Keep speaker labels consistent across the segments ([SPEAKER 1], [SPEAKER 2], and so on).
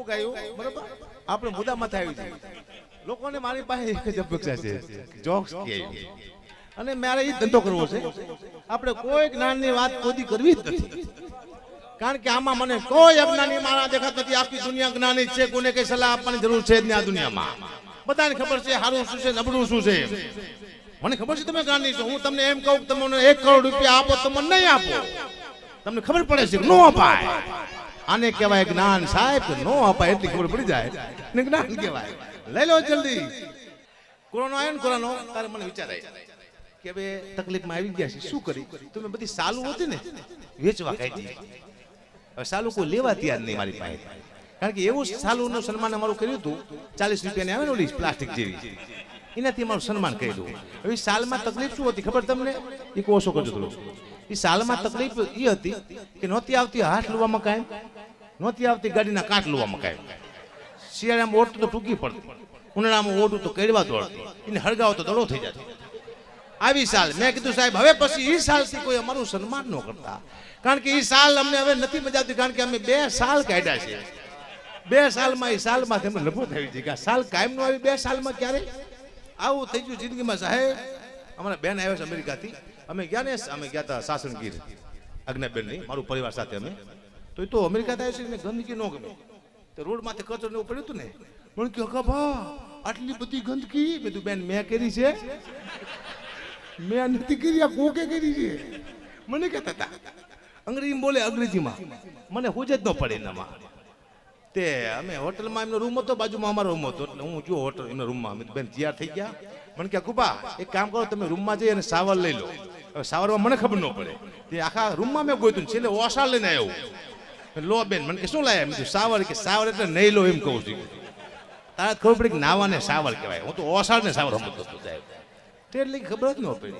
[SPEAKER 1] બહુ ગાયું? બરાબર? આપણે મુદ્દામાં આવી છે. લોકોને મારી પાસે એક જ અપેક્ષા છે. જોક્સ કે. અને મારે એ ધંધો કરવો છે. આપણે કોઈ જ્ઞાનની વાત કોદી કરવી જ નથી. કારણ કે આમાં મને કોઈ અજ્ઞાની મારા દેખાત નથી. આખી દુનિયા જ્ઞાની છે. કોને કઈ સલાહ આપવાની જરૂર છે નહીં આ દુનિયામાં. બધાને ખબર છે સારું શું છે, નબળું શું છે. મને ખબર છે તમે જ્ઞાની છો. હું તમને એમ કહું તમને એક કરોડ રૂપિયા આપો તો મને નહીં આપો. તમને ખબર પડે છે નો અપાય. આને કહેવાય જ્ઞાન સાહેબ નો અપાય એટલી ખબર પડી જાય. ને જ્ઞાન કહેવાય. લઈ લો જલ્દી. કોરોનો આવ્યો ને કોરોનો? તારે મને વિચાર કે હવે તકલીફમાં આવી ગયા છે, શું કરી? તમે બધી સાલું હતી ને, વેચવા કાઢી. હવે સાલું કોઈ લેવા તૈયાર નહીં મારી પાસે. કારણ કે એવું સાલુનું સન્માન અમારું કર્યું હતું, ચાલીસ રૂપિયાની આવે ને ઓલી પ્લાસ્ટિક જેવી. એનાથી અમારું સન્માન કર્યું. હવે સાલમાં તકલીફ શું હતી ખબર તમને? એ ઓછો કરજો એ સાલમાં તકલીફ એ હતી કે નહોતી આવતી હાથ લુવામાં કાંઈ? નહોતી આવતી, ગાડીના કાંઠ લોવા મકાય શિયાળામાં ઓટું તો ટૂંકી પડતી. ઉનાળામાં ઓટું તો કેળવા દોડતું. એને હળગાવો તો દડો થઈ જતો. આવી સાલ. મેં કીધું, સાહેબ, હવે પછી એ સાલથી કોઈ અમારું સન્માન ન કરતા. કારણ કે એ સાલ અમને હવે નથી મજા આવતી, કારણ કે અમે બે સાલ કાઢ્યા છે. બે સાલમાં એ સાલમાં અમે લભો થઈ છે કે સાલ કાયમ નો આવી, બે સાલમાં ક્યારે? આવું થઈ ગયું જિંદગીમાં, સાહેબ. અમારા બેન આવ્યા છે અમેરિકાથી. અમે ગયા ને, અમે ગયા હતા સાસણગીર. આજ્ઞાબેન નહીં, મારું પરિવાર સાથે અમે. તો એ તો અમેરિકા થાય છે ને ગંદકી ન ગમે. તો રોડ માથે કચરો એવું પડ્યું હતું ને, મને કે ભા, આટલી બધી ગંદકી? તું બેન, મેં કરી છે. મેં નથી કરી, આ કોકે કરી છે. મને કહેતા હતા અંગ્રેજીમાં બોલે, અંગ્રેજીમાં. મને હોજ જ ન પડે એનામાં. તે અમે હોટલમાં એમનો રૂમ હતો, બાજુમાં અમારો રૂમ હતો, એટલે હું જો હોટલ એમના રૂમમાં. અમે બેન, તૈયાર થઈ ગયા. મને કે કુપા એક કામ કરો, તમે રૂમમાં જઈ અને સાવર લઈ લો. સાવરમાં મને ખબર ન પડે. તે આખા રૂમમાં મેં ગોતું છેલ્લે ઓસાર લઈને આવ્યો. લો બેન, મને કે શું લાયા એમ સાવર કે સાવર એટલે નહીં લો એમ કહું છું. તારા ખબર પડી નાવાને સાવર કહેવાય. હું તો ઓસાર ને સાવર સમજતો હતો. સાહેબ એટલે ખબર જ ન પડી.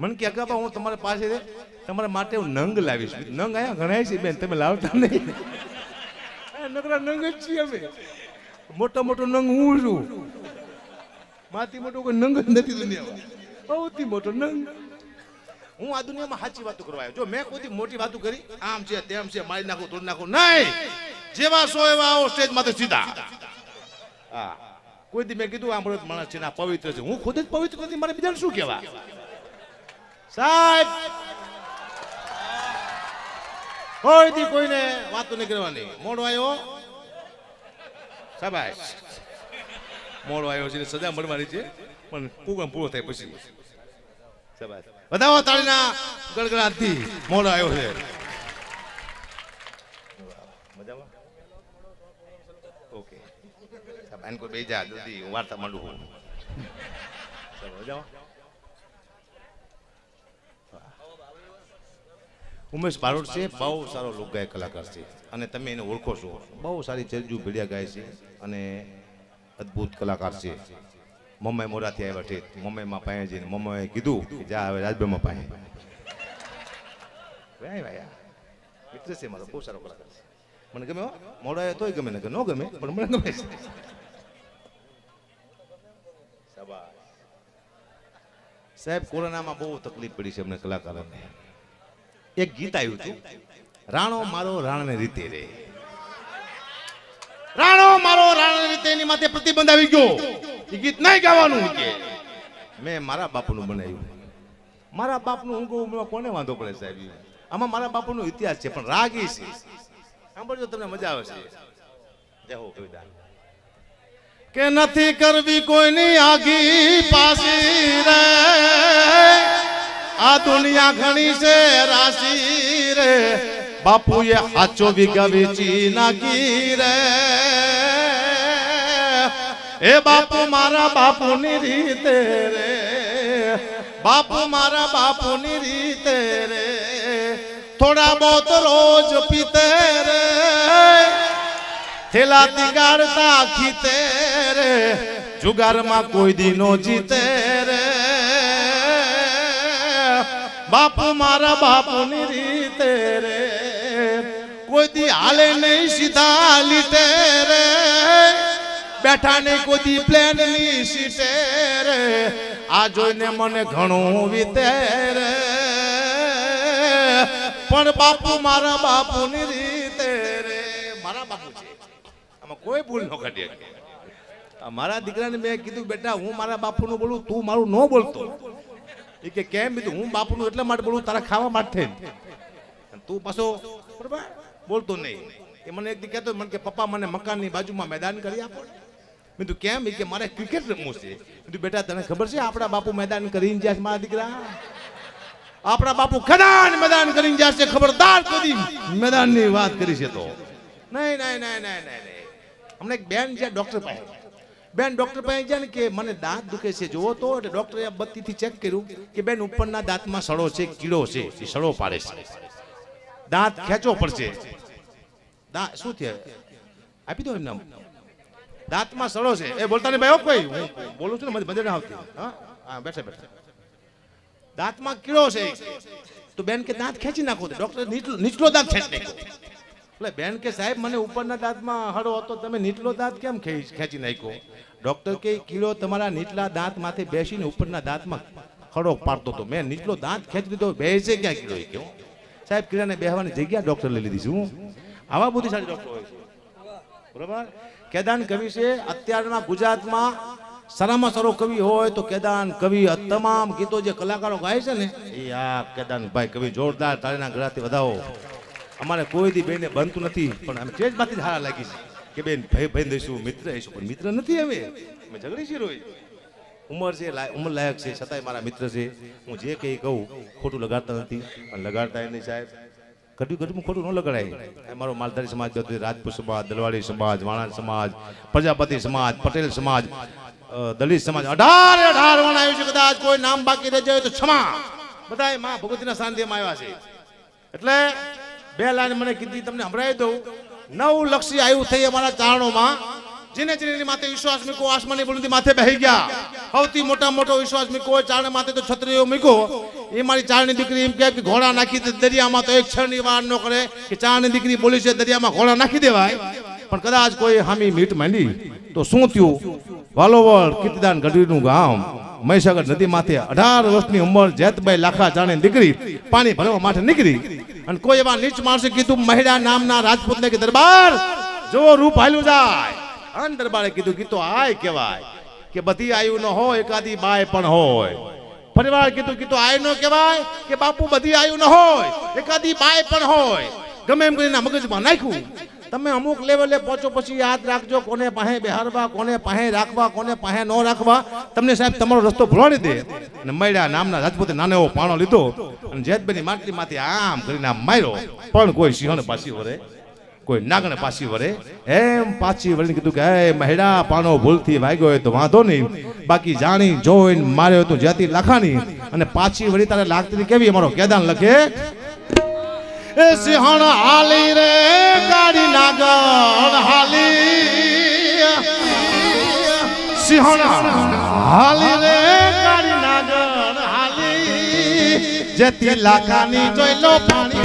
[SPEAKER 1] મને કે અગાબા હું તમારી પાસે તમારા માટે હું નંગ લાવીશ. નંગ આયા ઘણા છે બેન, તમે લાવતા નહીં. નકરા નંગ જ છીએ અમે. મોટો મોટો નંગ હું છું. માથી મોટો કોઈ નંગ જ નથી દુનિયામાં. સૌથી મોટો નંગ. હું આ દુનિયામાં સાચી વાતો કરવા આવ્યો. જો મેં કોઈ મોટી વાતો કરી, આમ છે, તેમ છે, મારી નાખું, તોડી નાખું. નહીં! જેવા સો એવા આવો સ્ટેજમાંથી સીધા. હા. કોઈ દી મેં કીધું આ મૃત માણસ છે ના પવિત્ર છે. હું ખુદ જ પવિત્ર નથી, મારે બીજાને શું કહેવા? સાહેબ! કોઈ દી કોઈને વાતો નહીં કરવાની. મોડો આવ્યો સાબાશ મોડો આવ્યો છે સજા મળવાની છે, પણ પ્રોગ્રામ પૂરો થાય પછી. સાબાશ બતાવો તાળીના ગડગડાટથી મોડો આવ્યો છે. ઓકે. સાહેબ કોઈ બે જા, જલ્દી વાર્તા માંડું હું ઉમેશ બારોટ છે, બહુ સારો લોકગાય કલાકાર છે. અને તમે એને ઓળખો છો. બહુ સારી ચરજુ ભેડિયા ગાય છે અને અદ્ભુત કલાકાર છે. મમ્મી મોરાથી આવ્યા છે મમ્મીમાં પાસે જઈને મમ્મીએ કીધું કે જા હવે રાજભાઈમાં પાસે. ભાઈ ભાઈ મિત્ર છે મારો, બહુ સારો કલાકાર છે. મને ગમે મોડા તોય ગમે ને ન ગમે, પણ મને ગમે છે. સાહેબ, કોરોનામાં બહુ તકલીફ પડી છે અમને કલાકારોને. એક ગીત આવ્યું હતું. રાણો મારો રાણને રીતે રે. રાણો મારો રાણને રીતે એની માથે પ્રતિબંધ આવી ગયો. એ ગીત નહીં ગાવાનું કે. મેં મારા બાપુનું બનાવ્યું. મારા બાપનું હું ઉમરો કોને વાંધો પડે સાહેબ? આમાં મારા બાપુનો ઇતિહાસ છે, પણ રાગ એ છે. સાંભળજો, તમને મજા આવશે. જય હો, કવિતા. કે નથી કરવી કોઈની આગી પાસી રે. આ દુનિયા ઘણી છે, રાશી રે. બાપુએ હાચો વીઘા વેચી નાખી રે. એ બાપુ મારા બાપુની રીતે રે બાપુ મારા બાપુની રીતે રે થોડા બહોત રોજ પીતે રે થેલાથી ગાડતા ખીતે રે જુગારમાં કોઈ દી નો જીતે રે બાપુ મારા બાપુની રીતે રે કોઈ દી હાલે નહીં સીધા લીટે રે બેઠા નહીં કોઈ પ્લેનની સીટે રે. આ જોઈને મને ઘણું વીતે રે. પણ બાપુ મારા બાપુની રીતે રે. મારા બાપુ છે. આમાં કોઈ ભૂલ ન કાઢી મારા દીકરાને મેં કીધું, બેટા, હું મારા બાપુનું બોલું, તું મારું ન બોલતો. એ કે, કેમ? કીધું, હું બાપુનું એટલા માટે બોલું, તારા ખાવા માટે. તું પાછો બરાબર બોલતો નહીં. એ મને એક દી કહેતો, મને કે, પપ્પા, મને મકાનની બાજુમાં મેદાન કરી આપો મેં તું કેમ? કે મારે ક્રિકેટ રમવું છે. કીધું, બેટા, તને ખબર છે આપણા બાપુ મેદાન કરીને જાય છે, મારા દીકરા? આપણા બાપુ ખદાન મેદાન કરીને જશે ખબરદાર કદી મેદાનની વાત કરી છે તો. નહીં નહીં નહીં નહીં નહીં હમણાં એક બેન છે ડોક્ટર પાસે. બેન ડોક્ટર પાસે ગયા ને કે, મને દાંત દુખે છે જોવો તો. એટલે ડોક્ટરે આ બત્તીથી ચેક કર્યું કે બેન ઉપરના દાંતમાં સડો છે, કીડો છે, એ સડો પાડે છે. દાંત ખેંચવો પડશે. દાંત શું થયા? આપી દો એમના દાંતમાં સડો છે. એ બોલતા નહીં, ભાઈ કોઈ. હું બોલું છું ને મને ના આવતી. હા? હા બેઠા દાંતમાં કીડો છે. તો બેન કે દાંત ખેંચી નાખો તો. ડોક્ટર નીચલો દાંત ખેંચી. નાખો એટલે બેન કે, સાહેબ, મને ઉપરના દાંતમાં હળો હતો. તમે નીચલો દાંત કેમ ખેંચ- નાખ્યો? ડોક્ટર કે, કીડો તમારા નીચલા દાંતમાંથી બેસીને ઉપરના દાંતમાં ખડો પાડતો હતો. મેં નીચલો દાંત ખેંચી દીધો. બે છે ક્યાં કીડો એ કયો સાહેબ, કીડાને બેહવાની જગ્યા ડોક્ટર લઈ લીધી છું. આવા બુદ્ધિશાળી ડોક્ટર હોય છે. બરોબર? કેદાન કવિ છે, અત્યારના ગુજરાતમાં સારામાં સારો કવિ હોય તો કેદાન કવિ તમામ ગીતો જે કલાકારો ગાય છે ને, એ આ કેદાન ભાઈ કવિ જોરદાર તાળીના ગળાથી વધાવો. અમારે કોઈ દી બેને બનતું નથી, પણ અમે જ ધારા જ હારા લાગી છે કે બેન ભાઈ ભાઈ દઈશું, મિત્ર દઈશું પણ મિત્ર નથી અમે અમે ઝઘડી છીએ રોઈ ઉંમર છે ઉંમર લાયક છે, છતાંય મારા મિત્ર છે. હું જે કંઈ કહું, ખોટું લગાડતા નથી. અને લગાડતા નહીં સાહેબ. ઘટું ઘટું ખોટું ન લગાડાય. એ મારો માલધારી સમાજ હતો રાજપૂત સમાજ, દલવાડી સમાજ વાણા સમાજ, પ્રજાપતિ સમાજ, પટેલ સમાજ દલિત સમાજ, અઢાર અઢાર વણ આવ્યું છે કદાચ, કોઈ નામ બાકી રહી જાય તો ક્ષમા. બધાયમાં ભગવતીના સાંધ્યમાં આવ્યા છે. એટલે બે લાઈન મને કીધી, તમને સંભળાવી દઉં. નવ લક્ષી આવ્યું થઈ અમારા ચારણોમાં. જેને જેને માથે વિશ્વાસ મૂકો આસમાની બુલંદી માથે બેહી ગયા. સૌથી મોટા મોટો વિશ્વાસ મૂકો ચારણ માથે તો છત્રીઓ મૂકો. એ મારી ચારણી દીકરી એમ કહે કે ઘોડા નાખી દરિયામાં તો એક ક્ષણની વાર ન કરે કે ચારણી દીકરી બોલી છે દરિયામાં ઘોડા નાખી દેવાય. પણ કદાચ કોઈ હામી મીટ માંડી, તો શું થયું? વાલોવળ કીર્તિદાન ગઢવીનું ગામ, મહીસાગર નદી માથે અઢાર વર્ષની ઉંમર જેતભાઈ લાખા જાણે દીકરી પાણી ભરવા માટે નીકળી. અને કોઈ એવા નીચ માણસે કીધું, મહિડા નામના રાજપૂતને કે દરબાર જો રૂપ હાલ્યું જાય. અન દરબારે કીધું કે આય કહેવાય કે બધી આયુ ન હોય, એકાદી બાય પણ હોય. પરિવાર કીધું કે આય નો કહેવાય કે બાપુ બધી આયુ ન હોય, એકાદી બાય પણ હોય. ગમે એમ કરીને મગજમાં નાખ્યું. તમે અમુક લેવલે પહોંચો પછી યાદ રાખજો કોને પાસે બેહારવા કોને પાસે રાખવા, કોને પાસે ન રાખવા. તમને સાહેબ તમારો રસ્તો ભૂલાડી દે. અને મળ્યા નામના રાજપૂતે નાનો એવો પાણો લીધો અને જેતબેની માટલીમાંથી આમ કરીને આમ માર્યો. પણ કોઈ સિંહણ પાછી વરે કોઈ નાગણ પાછી વરે એમ પાછી વળીને કીધું કે હે મહેડા પાનો ભૂલથી વાગ્યો હોય તો વાંધો નહીં. બાકી જાણી, જોઈને માર્યો તો જ્યાંથી લખાણી અને પાછી વળી તારે લાગતી કેવી અમારો કેદાન લખે? એ સિંહણ હાલી રે, ગાડી નાગણ હાલી. સિંહણ હાલી રે, ગાડી નાગણ હાલી. જેથી લાખાની જોઈ લો પાણી.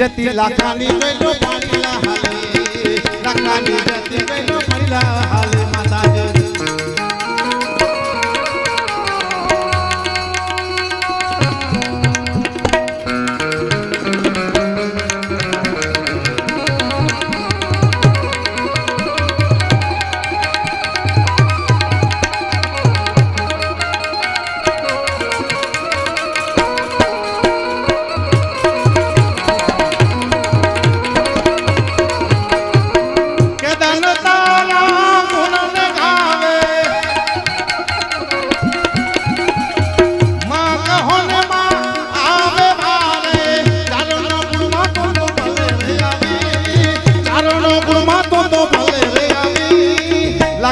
[SPEAKER 1] જતી લાખાની જોઈલો પાણી લા હાલી લાખાની જતી જોઈલો પાણી લા હાલી માતાજી.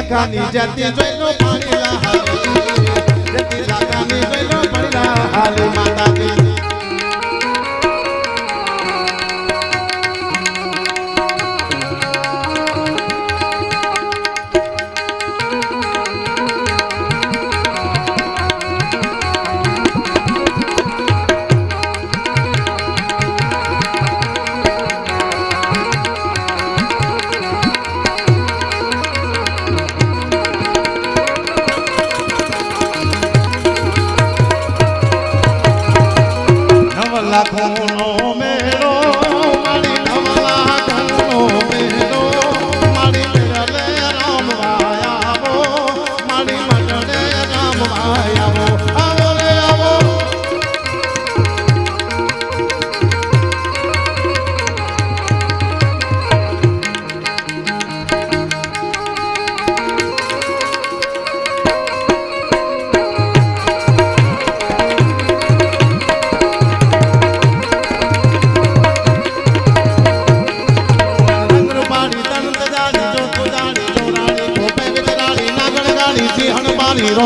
[SPEAKER 1] લાખાની જોઈ જોઈલો પાણી હાલી. જતી નહીં નો પાણી હાલી. માતાજી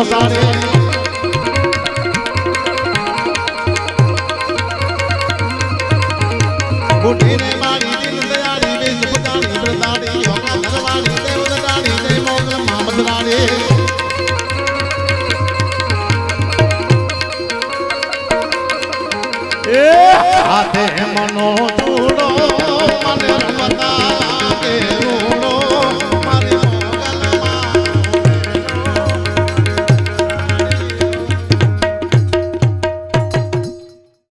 [SPEAKER 1] રોસાણી બુઢીને મારી દિલ દયાળી દેવ મોગલ હાથે મનો